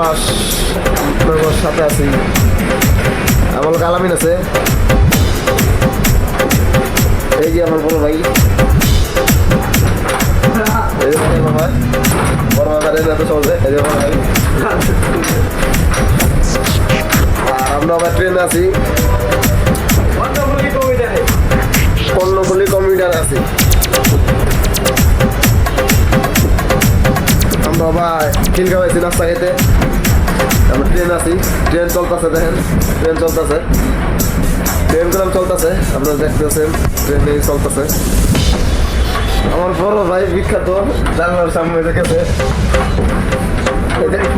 পলাশ আপনার সাথে আছি। আমার লোক আলামিন আছে। এই যে আমার বড় ভাই। এই বড় ভাই। বড় যে এত সহজে। এই আমরা আবার ট্রেনে আছি। আমরা আবার খিলগা হয়েছি নাস্তা খেতে ট্রেন আছি, ট্রেন চলতেছে দেখেন, ট্রেন চলতেছে। ট্রেন গুলাম চলতেছে, আপনারা দেখতেছেন, ট্রেন চলতেছে। আমার বড় ভাই বিখ্যাত, জানলার সামনে দেখেছে।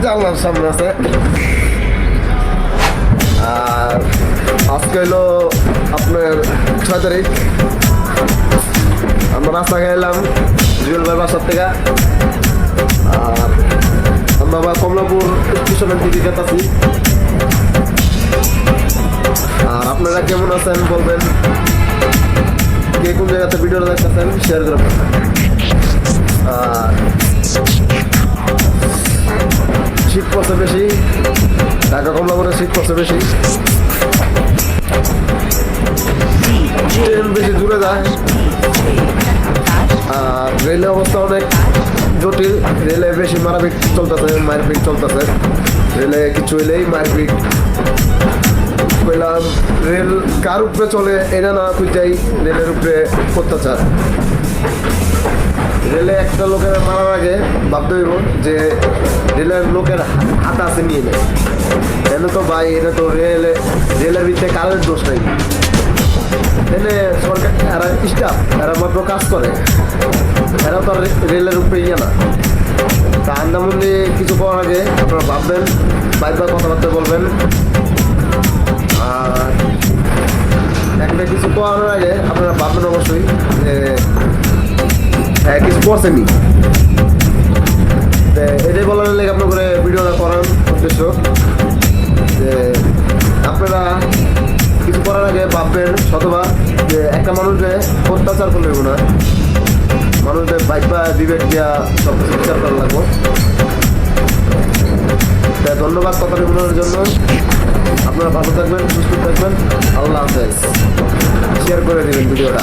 জানলার সামনে আছে। আর আজকে হলো আপনার ছয় তারিখ। আমরা রাস্তা খেলাম জুয়েল ভাই বাসার থেকে। আবার কমলাপুর স্টেশনের দিকে যেতেছি আর আপনারা কেমন আছেন বলবেন? কে কোন জায়গাতে ভিডিও দেখতেছেন শেয়ার করে। আর শীত পড়ছে বেশি, ঢাকা কমলাপুরে শীত পড়ছে বেশি। ট্রেন বেশি দূরে যায়। আর রেলের অবস্থা অনেক জটিল রেলে বেশি মারাপিট চলতেছে, মারপিট চলতেছে। রেলে কিছু হইলেই মারপিট। কইলাম, রেল কার উপরে চলে, এটা না খুঁজাই রেলের উপরে অত্যাচার। রেলে একটা লোকের মারার আগে ভাবতে হইব যে রেলের লোকের হাত আছে নিয়ে নেয় এনে তো ভাই এটা তো রেলে, রেলের ভিতরে কারের দোষ নাই। এনে সরকার, এরা স্টাফ এরা মাত্র কাজ করে। এরা তো রেলের উপরে ইয়ে না। তা আন্দামন্দি কিছু করার আগে আপনারা ভাববেন বাইকবার কথাবার্তা বলবেন। আর একটা কিছু করার আগে আপনারা ভাববেন অবশ্যই যে হ্যাঁ কিছু করছেনি এটাই বলার লেগে আপনার করে ভিডিওটা করার উদ্দেশ্য যে, আপনারা কিছু করার আগে ভাববেন শতবার যে একটা মানুষকে অত্যাচার করলে না। মানুষদের বাইক বা বিবেক দেওয়া সব কিছু বিচার করা লাগবো। তাই ধন্যবাদ কথাটি বলার জন্য। আপনারা ভালো থাকবেন, সুস্থ থাকবেন। আল্লাহ হাফেজ। শেয়ার করে দেবেন ভিডিওটা।